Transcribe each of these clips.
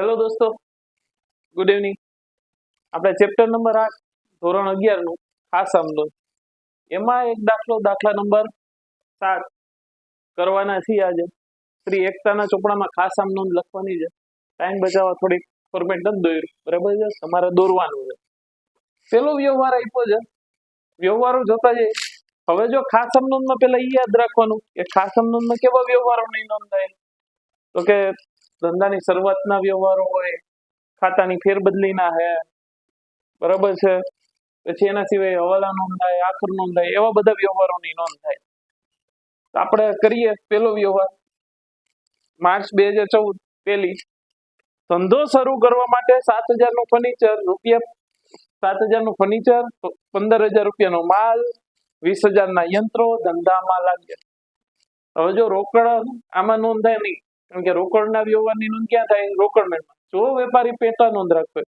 Hello દોસ્તો. Good evening આપણે chapter number આઠ, ધોરણ અગિયારનું ખાસ આમલો એમાં એક દાખલો, દાખલા નંબર સાત કરવાના છીએ આજે. શ્રી એકતાના ચોપડામાં ખાસ આમનો લખવાની છે. ટાઈમ બચાવવા થોડીક ફોર્મેટ નથી દોર્યું. બરાબર છે? તમારે દોરવાનું છે. પેલો વ્યવહાર આપ્યો છે. વ્યવહારો જોતા જઈએ. હવે જો ખાસ આમ નોંધમાં પેલા એ યાદ રાખવાનું કે ખાસ આમ નોંધમાં કેવા વ્યવહારો નોંધ થાય? તો કે ધંધાની શરૂઆતના વ્યવહારો હોય, ખાતાની ફેરબદલીના હે, બરાબર છે? પછી એના સિવાય હવાલા નોંધાય, આખર નોંધાય, એવા બધા વ્યવહારોની નોંધ થાય. આપણે કરીએ પેલો વ્યવહાર. માર્ચ બે હજાર ચૌદ પેલી ધંધો શરૂ કરવા માટે સાત હજારનું ફર્નિચર રૂપિયા સાત હજારનું ફર્નિચર પંદર હજાર રૂપિયાનો માલ, વીસ હજાર ના યંત્રો, ધંધામાં લાગ્યા. હવે જો રોકડ આમાં નોંધાય નહીં કારણ કે રોકડના વ્યવહારની નોંધ ક્યાં થાય? રોકડમાં. જો વેપારી પેટા નોંધ રાખવે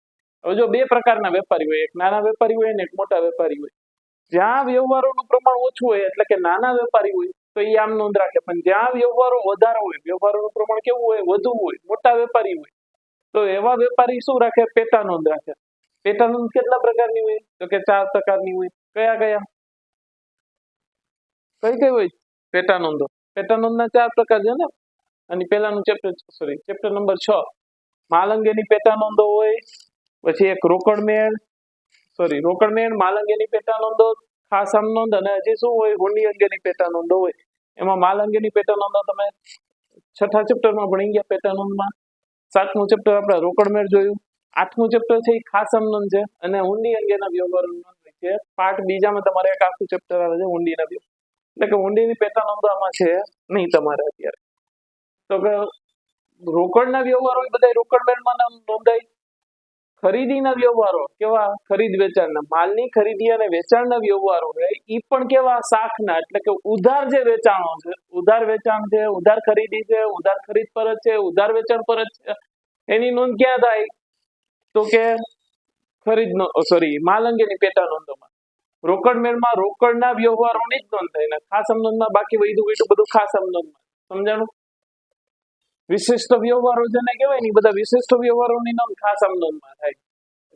હવે જો બે પ્રકારના વેપારી હોય. એક નાના વેપારી હોય ને એક મોટા વેપારી હોય. જ્યાં વ્યવહારોનું પ્રમાણ ઓછું હોય, એટલે કે નાના વેપારી હોય, તો એ આમ નોંધ રાખે. પણ જ્યાં વ્યવહારો વધારે હોય, વ્યવહારોનું પ્રમાણ કેવું હોય? વધુ હોય, મોટા વેપારી હોય, તો એવા વેપારી શું રાખે? પેટા નોંધ રાખે. પેટા નોંધ કેટલા પ્રકારની હોય? તો કે ચાર પ્રકારની હોય. કયા કયા? કઈ કઈ હોય? પેટા નોંધો. પેટા નોંધના ચાર પ્રકાર છે ને? અને પહેલાનું ચેપ્ટર સોરી ચેપ્ટર નંબર છ. માલ અંગેની પેટા નોંધો હોય, પછી એક રોકડ મેળ સોરી રોકડ મેળ અંગેની પેટા નોંધો, ખાસ આમ નોંધ, અને હજી શું હોય, હુંડી અંગેની પેટા નોંધો હોય. એમાં માલ અંગેની પેટા નોંધો તમે છઠ્ઠા ચેપ્ટરમાં ભણી ગયા પેટા નોંધમાં. સાતમું ચેપ્ટર આપણે રોકડ મેળ જોયું. આઠમું ચેપ્ટર છે એ ખાસ આમ નોંધ છે, અને હુંડી અંગેના વ્યવહારો છે. પાઠ બીજામાં તમારે એક આખું ચેપ્ટર આવે છે, હુંડીના વ્યવહાર એટલે કે હુંડીની પેટા નોંધો આમાં છે નહીં તમારે અત્યારે. તો કે રોકડના વ્યવહારો બધા રોકડ મેળમાં નોંધાય. ખરીદીના વ્યવહારો કેવા ખરીદ વેચાણના, માલની ખરીદી અને વેચાણના વ્યવહારો એ પણ કેવા શાખના, એટલે કે ઉધાર જે વેચાણો છે, ઉધાર વેચાણ છે, ઉધાર ખરીદી છે, ઉધાર ખરીદ પરત છે, ઉધાર વેચાણ પરત છે, એની નોંધ ક્યાં થાય? તો કે ખરીદ સોરી માલ અંગેની પેટા નોંધોમાં. રોકડ મેળમાં રોકડના વ્યવહારોની જ નોંધ થાય ખાસ નોંધમાં બાકી વૈધું વૈધું બધું ખાસ નોંધમાં સમજાણું? વિશિષ્ટ વ્યવહારો જેને કહેવાય ને બધા વિશિષ્ટ વ્યવહારોની નોંધ ખાસ આમ નોંધમાં થાય.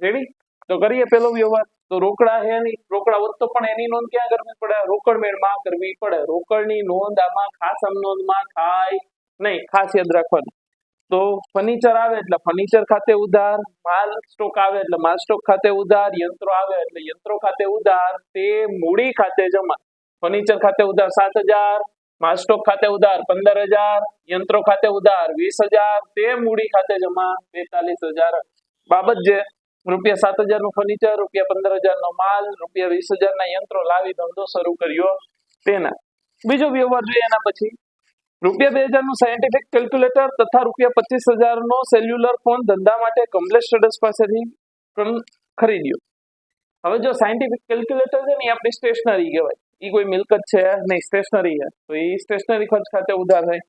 રેડી તો કરીએ પેલો વ્યવહાર. તો રોકડા હે નહીં રોકડા હોત પણ એની નોંધ ક્યાં કરવી પડે? રોકડ મેળમાં કરવી પડે. રોકડની નોંધ આમાં ખાસ આમ નોંધમાં થાય નહીં. ખાસ યાદ રાખવાનું. તો ફર્નિચર આવે એટલે ફર્નિચર ખાતે ઉધાર, માલ સ્ટોક આવે એટલે માલ સ્ટોક ખાતે ઉધાર, યંત્રો આવે એટલે યંત્રો ખાતે ઉધાર, તે મૂડી ખાતે જમા. ફર્નિચર ખાતે ઉધાર સાત હજાર માલ સ્ટોક ખાતે ઉધાર પંદર હજાર યંત્રો ખાતે ઉધાર વીસ હજાર તે મૂડી ખાતે જમા બેતાલીસ હજાર બાબત જે, રૂપિયા સાત હજારનું ફર્નિચર રૂપિયા પંદર હજાર નો માલ, રૂપિયા વીસ હજાર ના યંત્રો લાવી ધંધો શરૂ કર્યો. તેના, બીજો વ્યવહાર જોઈએ એના પછી. રૂપિયા બે હજારનું સાયન્ટિફિક કેલ્ક્યુલેટર તથા રૂપિયા પચીસ હજાર નો સેલ્યુલર ફોન ધંધા માટે કમલેશ ટ્રેડર્સ પાસેથી ખરીદ્યો. હવે જો સાયન્ટિફિક કેલ્ક્યુલેટર છે ને, એ આપણી સ્ટેશનરી કહેવાય. એ કોઈ મિલકત છે, નહીં સ્ટેશનરી છે. તો એ સ્ટેશનરી ખર્ચ ખાતે ઉધાર થાય.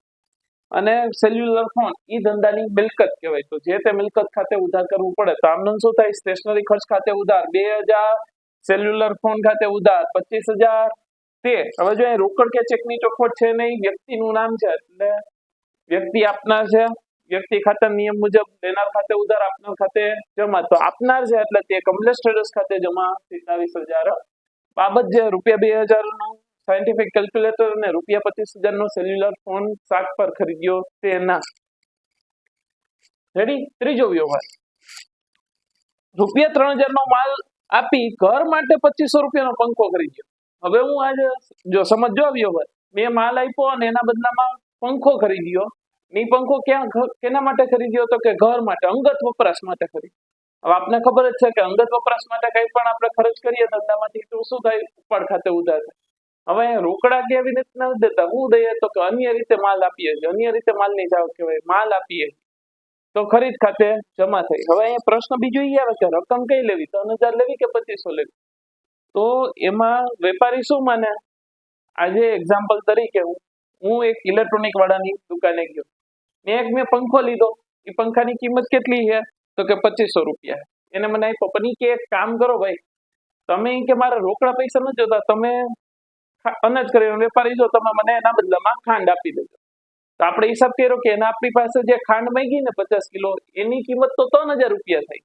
અને સેલ્યુલર ફોન એ ધંધાની મિલકત કહેવાય. તો જે તે મિલકત ખાતે ઉધાર કરવું પડે, તો આમનું શું થાય? સ્ટેશનરી ખર્ચ ખાતે ઉધાર. બે હજાર સેલ્યુલર ફોન ખાતે ઉધાર. પચીસ હજાર તે. હવે જો અહીં રોકડ કે ચેકની ચોખવટ છે નહીં, વ્યક્તિનું નામ છે, એટલે વ્યક્તિ આપનાર છે. વ્યક્તિ ખાતા નિયમ મુજબ લેનાર ખાતે ઉધાર, આપનાર ખાતે જમા. તો આપનાર છે એટલે તે કમલેશ ટ્રેડર્સ ખાતે જમા સિત્તાવીસ હજાર. બાબત જે રૂપિયા બે હજારનું સાયન્ટિફિક કેલ્ક્યુલેટર અને રૂપિયા પચીસ હજાર નો સેલ્યુલર ફોન શાક પર ખરીદ્યો તેના. રેડી ત્રીજો વ્યવહાર. રૂપિયા ત્રણ હજાર નો માલ આપી ઘર માટે પચીસો રૂપિયાનો પંખો ખરીદ્યો. હવે હું આજે જો સમજો વ્યવહાર. મેં માલ આપ્યો અને એના બદલામાં પંખો ખરીદ્યો. ની ક્યાં ઘર કેના માટે ખરીદ્યો તો કે ઘર માટે? અંગત વપરાશ માટે ખરીદ્યો હવે આપને ખબર જ છે કે અંગત વપરાશ માટે કઈ પણ આપણે ખર્ચ કરીએ ધંધામાંથી તો શું થાય? ઉપાડ ખાતે ઉધાર હવે રોકડા કેવી રીતના નથી દેતા? હું દઈએ તો કે અન્ય રીતે માલ આપીએ છીએ. અન્ય રીતે માલની જાવ કહેવાય. માલ આપીએ તો ખરીદ ખાતે જમા થઈ. હવે અહીંયા પ્રશ્ન બીજો એ આવે કે રકમ કઈ લેવી? ત્રણ હજાર લેવી કે પચીસો લેવી? તો એમાં વેપારી શું માને? આજે એક્ઝામ્પલ તરીકે હું હું એક ઇલેક્ટ્રોનિક વાળાની દુકાને ગયો. મેં એક મેં પંખો લીધો. એ પંખાની કિંમત કેટલી છે? તો કે પચીસો રૂપિયા. એને મને આપ્યો. પણ કે એક કામ કરો ભાઈ. તમે કે મારા રોકડા પૈસા નથી જોતા. તમે અનાજ કરી વેપારી જો, તમે મને એના બદલામાં ખાંડ આપી દેજો. તો આપણે હિસાબ કર્યો કે એના આપણી પાસે જે ખાંડ માંગી ને પચાસ કિલો, એની કિંમત તો ત્રણ હજાર રૂપિયા થઈ.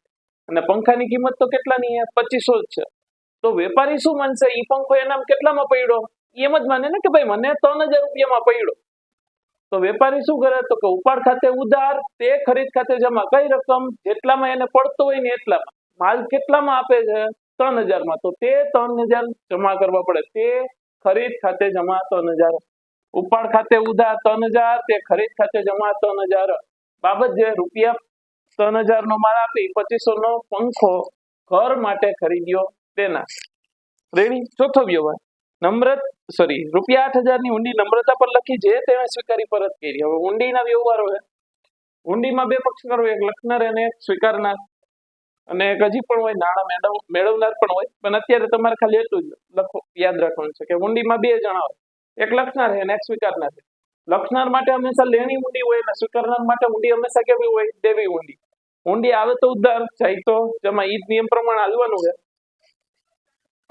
અને પંખાની કિંમત તો કેટલાની પચીસો જ છે. તો વેપારી શું માનશે? એ પંખો એનામ કેટલામાં પડ્યો? એમ જ માને ને કે ભાઈ, મને ત્રણ હજાર રૂપિયામાં પડ્યો. તો વેપારી શું કરે? તો કે ઉપાડ ખાતે ઉધાર, તે ખરીદ ખાતે જમા. કઈ રકમ? જેટલામાં એને પડતો હોય ને એટલામાં. માલ કેટલામાં આપે છે? ત્રણ હજારમાં. તો તે ત્રણ હજાર જમા કરવા પડે. તે ખરીદ ખાતે જમા ત્રણ હજાર. ઉપાડ ખાતે ઉધાર ત્રણ હજાર, તે ખરીદ ખાતે જમા ત્રણ હજાર. બાબત જે રૂપિયા ત્રણ હજાર નો માલ આપી પચીસો નો પંખો ઘર માટે ખરીદ્યો તેના. રેડી? ચોથો વ્યવહાર. નમ્રત સોરી રૂપિયા આઠ હજારની ઊંડી નમ્રતા પર લખી જે તેણે સ્વીકારી પરત કરી. હવે ઊંડીના વ્યવહારો છે. ઊંડીમાં બે પક્ષકારો એક લખનાર અને એક સ્વીકારનાર. અને એક હજી પણ હોય, નાણાં મેળવ, મેળવનાર પણ હોય. પણ અત્યારે તમારે ખાલી એટલું જ લખો, યાદ રાખવાનું છે કે ઊંડીમાં બે જણા હોય. એક લખનાર છે અને એક સ્વીકારનાર છે. લખનાર માટે હંમેશા લેણી ઊંડી હોય અને સ્વીકારનાર માટે ઊંડી હંમેશા કેવી હોય? દેવી ઊંડી. ઊંડી આવે તો ઉદ્ધાર, જાય તો, જેમાં ઈદ નિયમ પ્રમાણે હાલવાનું છે.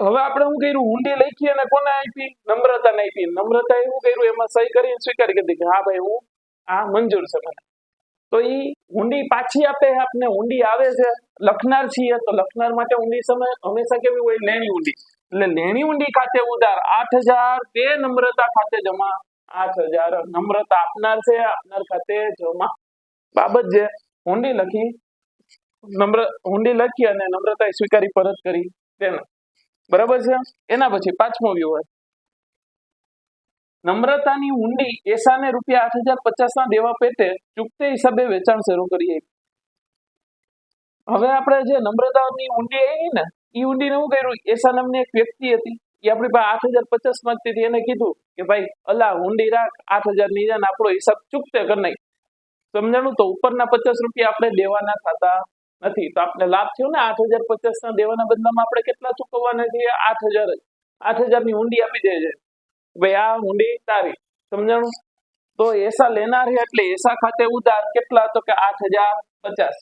હવે આપણે શું કર્યું? ઊંડી લખી અને કોને આપી? નમ્રતા ને આપી. નમ્રતા એવું કર્યું, એમાં સહી કરી સ્વીકારી કરી કે હા ભાઈ, હું આ મંજૂર છે મને. તો એ ઊંડી પાછી આપે, આપને ઊંડી આવે છે. લખનાર છીએ તો લખનાર માટે ઊંડી સમય હંમેશા કેવી હોય? લેણી ઊંડી. એટલે લેણી ઊંડી ખાતે ઉધાર. આઠ હજાર તે નમ્રતા ખાતે જમા. આઠ હજાર નમ્રતા આપનાર છે. આપનાર ખાતે જમા. બાબત જે, ઊંડી લખી, નમ્ર, ઊંડી લખી અને નમ્રતા સ્વીકારી પરત કરી. તેને. બરાબર છે? એના પછી પાંચમો વ્યવહાર. નમ્રતાની ઊંડી એસાને રૂપિયા આઠ હજાર પચાસ ના દેવા પેટે ચૂકતે હિસાબે વેચાણ શરૂ કરીએ હવે આપણે જે નમ્રતાની ઊંડી આવી ને એ ઊંડીને શું કર્યું? એસા નામની એક વ્યક્તિ હતી એ આપણી પાસે આઠ હજાર પચાસ માંગતી હતી, એને કીધું કે ભાઈ અલા ઊંડી રાખ, આઠ હજારની આપણો હિસાબ ચૂકતે કરી નાખ સમજાણું? તો ઉપરના પચાસ રૂપિયા આપણે દેવાના થતા નથી. તો આપણે લાભ થયો ને આઠ હજાર પચાસ ના દેવાના બદલામાં આપણે કેટલા ચૂકવવાના છીએ? આઠ હજાર જ. આઠ હજારની ઊંડી આપી દે છે. ભાઈ, આ ઊંડી તારી. સમજાણું? તો એસા લેનાર હે એટલે એસા ખાતે ઉધાર કેટલા? તો કે આઠ હજાર પચાસ.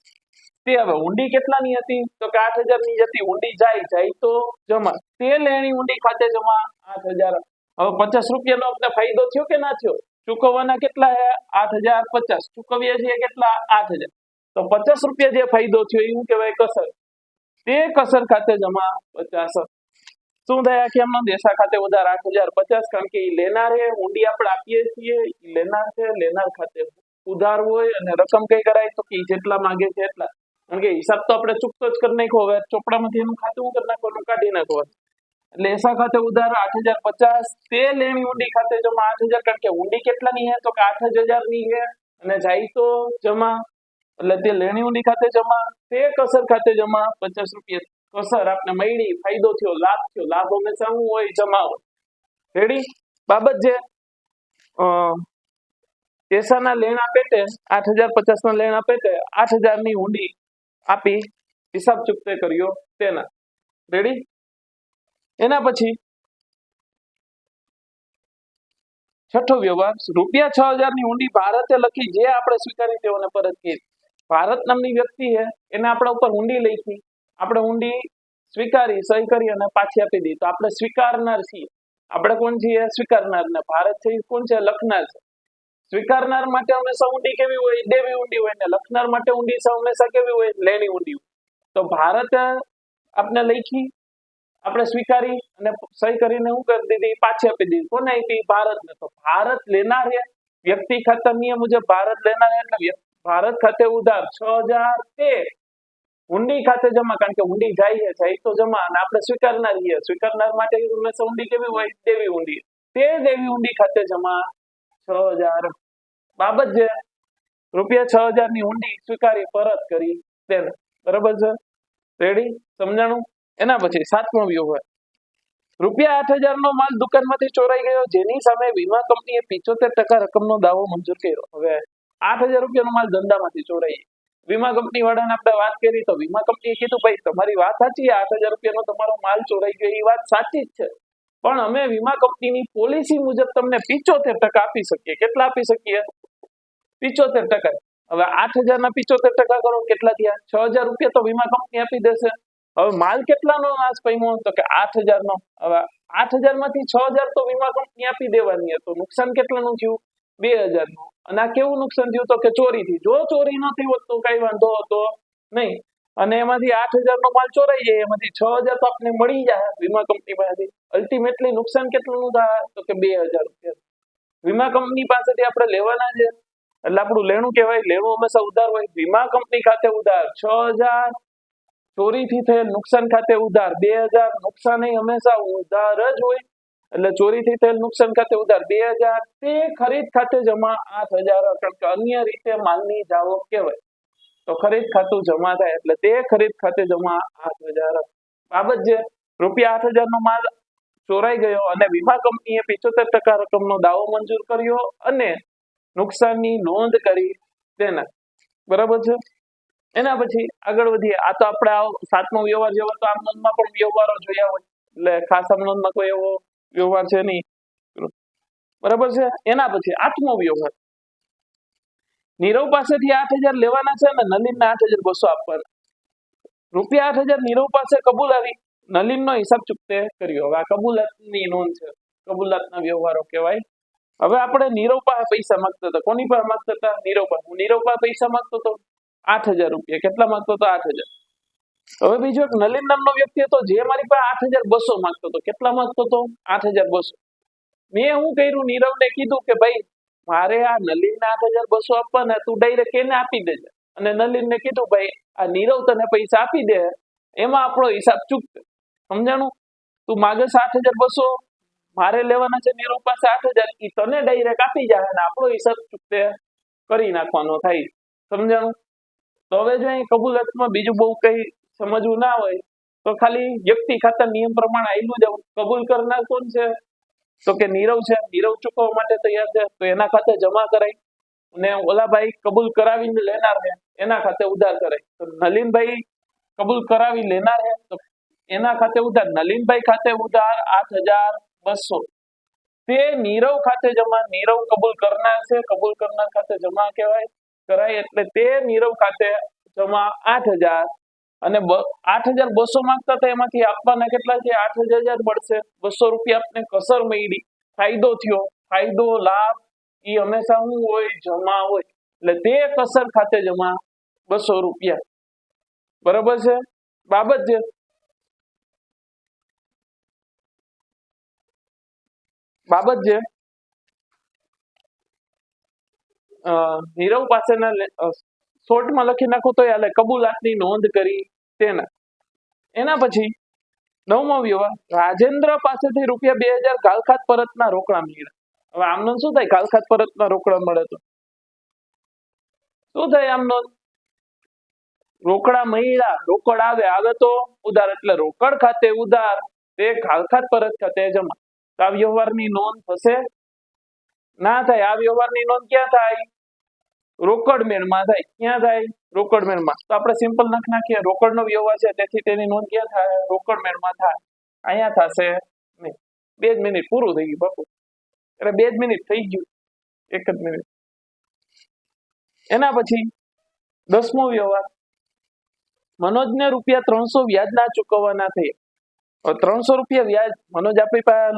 તે હવે ઊંડી કેટલાની હતી? તો કે આઠ હજારની હતી. ઊંડી જાય જાય તો જમા. તે લેણી ઊંડી ખાતે જમા આઠ હજાર. હવે પચાસ રૂપિયાનો આપણે ફાયદો થયો કે ના થયો? ચૂકવવાના કેટલા હે આઠ હજાર પચાસ. ચૂકવીએ છીએ કેટલા? આઠ હજાર. તો પચાસ રૂપિયા જે ફાયદો થયો એવું કહેવાય કસર. તે કસર ખાતે જમા પચાસ. શું થયા? કે એમનો દેશા ખાતે વધારે આઠ હજાર પચાસ, કારણ કે લેનાર ઊંડી આપણે આપીએ છીએ લેનાર છે, લેનાર ખાતે ઉધાર હોય અને રકમ કઈ કરાય તો કે જેટલા માંગે છે એટલા. કારણ કે હિસાબ તો આપણે ચૂકતો જ કરી નાખો હવે ચોપડામાંથી એનું ખાતું હું કરી નાખવાનું કાઢી નાખવાનું એટલે એસા ખાતે ઉધાર આઠ હજાર પચાસ, તે લેણી ઊંડી ખાતે જમા આઠ હજાર, કારણ કે ઊંડી કેટલાની છે તો કે આઠ હજારની છે અને જાય તો જમા એટલે તે લેણી ખાતે જમા, તે કસર ખાતે જમા પચાસ રૂપિયા કસર આપને મળી ફાયદો થયો, લાભ થયો. લાભ હંમેશા હું હોય જમા રેડી બાબત જે અ એસાના લેણા પેટે આઠ હજાર પચાસ ના લેણા પેટે આઠ હજારની ઊંડી આપી હિસાબ ચૂકતે કર્યો તેના. રેડી એના પછી છઠ્ઠો વ્યવહાર, રૂપિયા છ હજારની ઊંડી ભારતે લખી, જે આપણે સ્વીકારી તેઓને પરત કરી. ભારત નામની વ્યક્તિ છે, એને આપણા ઉપર ઊંડી લખી આપણે ઊંડી સ્વીકારી, સહી કરી અને પાછી આપી દીધી તો આપણે સ્વીકારનાર છીએ. આપણે કોણ છીએ? સ્વીકારનાર ને ભારત છે કોણ છે? લખનાર છે. સ્વીકારનાર માટે હંમેશા ઊંડી કેવી હોય? દેવી ઊંડી હોય ને લખનાર માટે ઊંડી હંમેશા કેવી હોય? લેણી ઊંડી હોય. તો ભારત આપણે લખી આપણે સ્વીકારી અને સહી કરીને શું કરી દીધી? પાછી આપી દીધી. કોને આપી? ભારતને. તો ભારત લેનાર વ્યક્તિ ખાતર નિયમ મુજબ ભારત લેનાર એટલે ભારત ખાતે ઉધાર છ હજાર તેર ઊંડી ખાતે જમા? કારણ કે ઊંડી જાય છે તો જમા. અને આપણે સ્વીકારનાર છીએ. સ્વીકારનાર માટે હંમેશા ઊંડી કેવી હોય? દેવી ઊંડી. તે દેવી ઊંડી ખાતે જમા છ હજાર બાબત છે. રૂપિયા છ હજારની ઊંડી સ્વીકારી, પરત કરી. તેને બરાબર છે? રેડી સમજાણું? એના પછી સાતમો વ્યવહાર રૂપિયા આઠ હજાર નો માલ દુકાનમાંથી ચોરાઈ ગયો. જેની સામે વીમા કંપનીએ પિચોતેર ટકા રકમનો દાવો મંજૂર કર્યો. હવે આઠ હજાર રૂપિયાનો માલ ધંધામાંથી ચોરાઈ વીમા કંપની વાળાને આપણે વાત કરી તો વીમા કંપનીએ કીધું, ભાઈ, તમારી વાત સાચી આઠ હજાર રૂપિયાનો તમારો માલ ચોરાઈ ગયો, એ વાત સાચી જ છે. પણ અમે વીમા કંપનીની પોલિસી મુજબ તમને પિચોતેર ટકા આપી શકીએ. કેટલા આપી શકીએ? પિચોતેર ટકા. હવે આઠ હજાર ના પિચોતેર ટકા કરો, કેટલા થયા? છ હજાર રૂપિયા તો વીમા કંપની આપી દેશે. હવે માલ કેટલાનો નાશ પામ્યો? તો કે આઠ હજાર નો હવે આઠ હજારમાંથી છ હજાર તો વીમા કંપની આપી દેવાની તો નુકસાન કેટલાનું થયું? બે હજારનું અને આ કેવું નુકસાન થયું તો કે ચોરીથી. જો ચોરી નથી હોત કઈ વાંધો હતો નહીં. અને એમાંથી આઠ હજાર નો માલ ચોરાઈ જાય, એમાંથી છ હજાર તો આપને મળી જાય વીમા કંપની પાસેથી. અલ્ટિમેટલી નુકસાન કેટલું થાય? તો કે બે હજાર રૂપિયા. વીમા કંપની પાસેથી આપણે લેવાના છે. એટલે આપણું લેણું કહેવાય, લેણું હંમેશા ઉધાર હોય. વીમા કંપની ખાતે ઉધાર, છ હજાર ચોરીથી થયેલ નુકસાન ખાતે ઉધાર, બે હજાર નુકસાન હંમેશા ઉધાર જ હોય. એટલે ચોરીથી થયેલ નુકસાન ખાતે ઉધાર. બે હજાર તે ખરીદ ખાતે જમા આઠ હજાર કે અન્ય રીતે માલની જાવક કહેવાય. તો ખરીદ ખાતું જમા થાય, એટલે તે ખરીદ ખાતે જમા આઠ હજાર. બાબત જે, રૂપિયા આઠ હજાર નો માલ ચોરાઈ ગયો અને વીમા કંપનીએ પિચોતેર ટકા રકમનો દાવો મંજૂર કર્યો અને નુકસાનની નોંધ કરી તેના. બરાબર છે? એના પછી આગળ વધીએ. આ તો આપણે સાતમો વ્યવહાર જેવો તો આમ નોંધમાં પણ વ્યવહારો જોયા હોય. એટલે ખાસ આમ નોંધમાં કોઈ એવો વ્યવહાર છે નહીં. બરાબર છે? એના પછી આઠમો વ્યવહાર નીરવ પાસેથી આઠ હજાર લેવાના છે નલિનને આઠ હજાર બસો આપવાના. રૂપિયા આઠ હજાર નીરવ પાસે કબૂલ આવી. નલિનનો હિસાબ ચૂકતે કર્યો. હવે આ કબૂલાતની નોંધ છે. કબૂલાતના વ્યવહારો કહેવાય. હવે આપણે નીરવ પાસે પૈસા માંગતા હતા. કોની પાસે માંગતા હતા? નીરવ પાસે. હું નીરવ પાસે પૈસા માંગતો હતો આઠ હજાર રૂપિયા. કેટલા માંગતો હતો આઠ હજાર? હવે બીજો એક નલિન નામનો વ્યક્તિ હતો, જે મારી પાસે આઠ હજાર બસો માંગતો હતો. કેટલા માંગતો હતો? આઠ હજાર બસો. મેં હું કર્યું? નીરવને કીધું કે ભાઈ, મારે આ નલિનને આઠ હજાર બસો આપવાના, તું ડાયરેક્ટ એને આપી દેજે. અને નલિનને કીધું, ભાઈ, આ નીરવ તને પૈસા આપી દે, એમાં આપણો હિસાબ ચૂકતે. સમજાણું? તું માગસ આઠ હજાર બસો, મારે લેવાના છે નીરવ પાસે આઠ હજાર એ તને ડાયરેક્ટ આપી જાય અને આપણો હિસાબ ચૂકતે કરી નાખવાનો થાય. સમજાણું? તો હવે જો અહીં કબૂલાતમાં બીજું બહુ કઈ સમજવું ના હોય, તો ખાલી વ્યક્તિ ખાતા નિયમ પ્રમાણે આવેલું જ કબૂલ કરનાર કોણ છે? તો કે નીરવ છે. નીરવ ચૂકવવા માટે તૈયાર છે. તો એના ખાતે જમા કરાય. ને ઓલાભાઈ કબૂલ કરાવીને લેનાર છે. એના ખાતે ઉધાર કરાય. તો નલિનભાઈ કબૂલ કરાવી લેનાર છે. તો એના ખાતે ઉધાર. નલિનભાઈ ખાતે ઉધાર આઠ હજાર બસો. તે નીરવ ખાતે જમા. નીરવ કબૂલ કરનાર છે. કબૂલ કરનાર ખાતે જમા કહેવાય. કરાય એટલે તે નીરવ ખાતે જમા આઠ હજાર અને આઠ હજાર બસો માંગતા હતા, એમાંથી આપવાના કેટલા છે? આઠ હજાર મળશે. બસો રૂપિયા આપને કસર મળી ફાયદો થયો. ફાયદો, લાભ એ હંમેશા શું હોય, જમા હોય. એટલે તે કસર ખાતે જમા બસો રૂપિયા. બરાબર છે? બાબત છે બાબત છે નીરવ પાસેના શોર્ટમાં લખી નાખો તો એટલે કબૂલાતની નોંધ કરી તેના. એના પછી નવમો વ્યવહાર. રાજેન્દ્ર પાસેથી રૂપિયા બે હજાર ગાલખાત પરતના રોકડા મળ્યા. હવે આમનો શું થાય? ગાલખાત પરતના રોકડા મળે તો. શું થાય આમનો? રોકડા મળ્યા. રોકડ આવે. આવે તો ઉધાર. એટલે રોકડ ખાતે ઉધાર. તે ગાલખાત પરત ખાતે જમા. આ વ્યવહારની નોંધ થશે ના થાય. આ વ્યવહારની નોંધ ક્યાં થાય? રોકડ મેળમાં થાય, ક્યાં થાય? રોકડ મેળમાં. તો આપણે સિમ્પલ લખી નાખીએ. રોકડનો વ્યવહાર છે, તેથી તેની નોંધ ક્યાં થાય? રોકડ મેળમાં થાય. અહીંયા થશે નહીં. બે જ મિનિટ પૂરું થઈ ગયું બાપુ. એટલે બે જ મિનિટ થઈ ગયું. એક જ મિનિટ. એના પછી દસમો વ્યવહાર. મનોજને રૂપિયા ત્રણસો વ્યાજના ચૂકવવાના થયા. ત્રણસો રૂપિયા વ્યાજ, મનોજ આપણી પાસે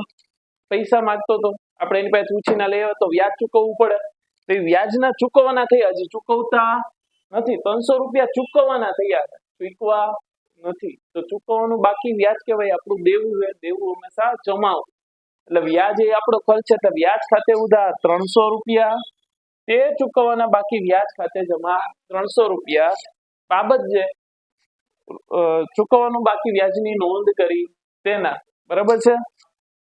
પૈસા માંગતો હતો આપણે એની પાસે ઉછીના લેવા તો વ્યાજ ચૂકવવું પડે. તો એ વ્યાજના ચૂકવવાના થયા હજી ચૂકવતા નથી. ત્રણસો રૂપિયા ચૂકવવાના થયા. ચૂકવા નથી. તો ચૂકવવાનું બાકી વ્યાજ કહેવાય. આપણું દેવું છે. દેવું હંમેશા જમાવું. એટલે વ્યાજ એ આપણો ખર્ચ છે. વ્યાજ ખાતે ઉધાર ત્રણસો રૂપિયા. તે ચૂકવવાના બાકી વ્યાજ ખાતે જમા ત્રણસો રૂપિયા. બાબત છે ચૂકવવાનું બાકી વ્યાજની નોંધ કરી તેના. બરાબર છે?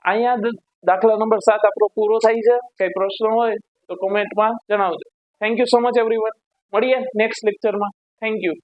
અહીંયા દાખલા નંબર સાત આપણો પૂરો થાય છે. કઈ પ્રશ્ન હોય તો કોમેન્ટમાં જણાવજો. Thank you so much everyone મળીએ નેક્સ્ટ લેક્ચરમાં થેન્ક યુ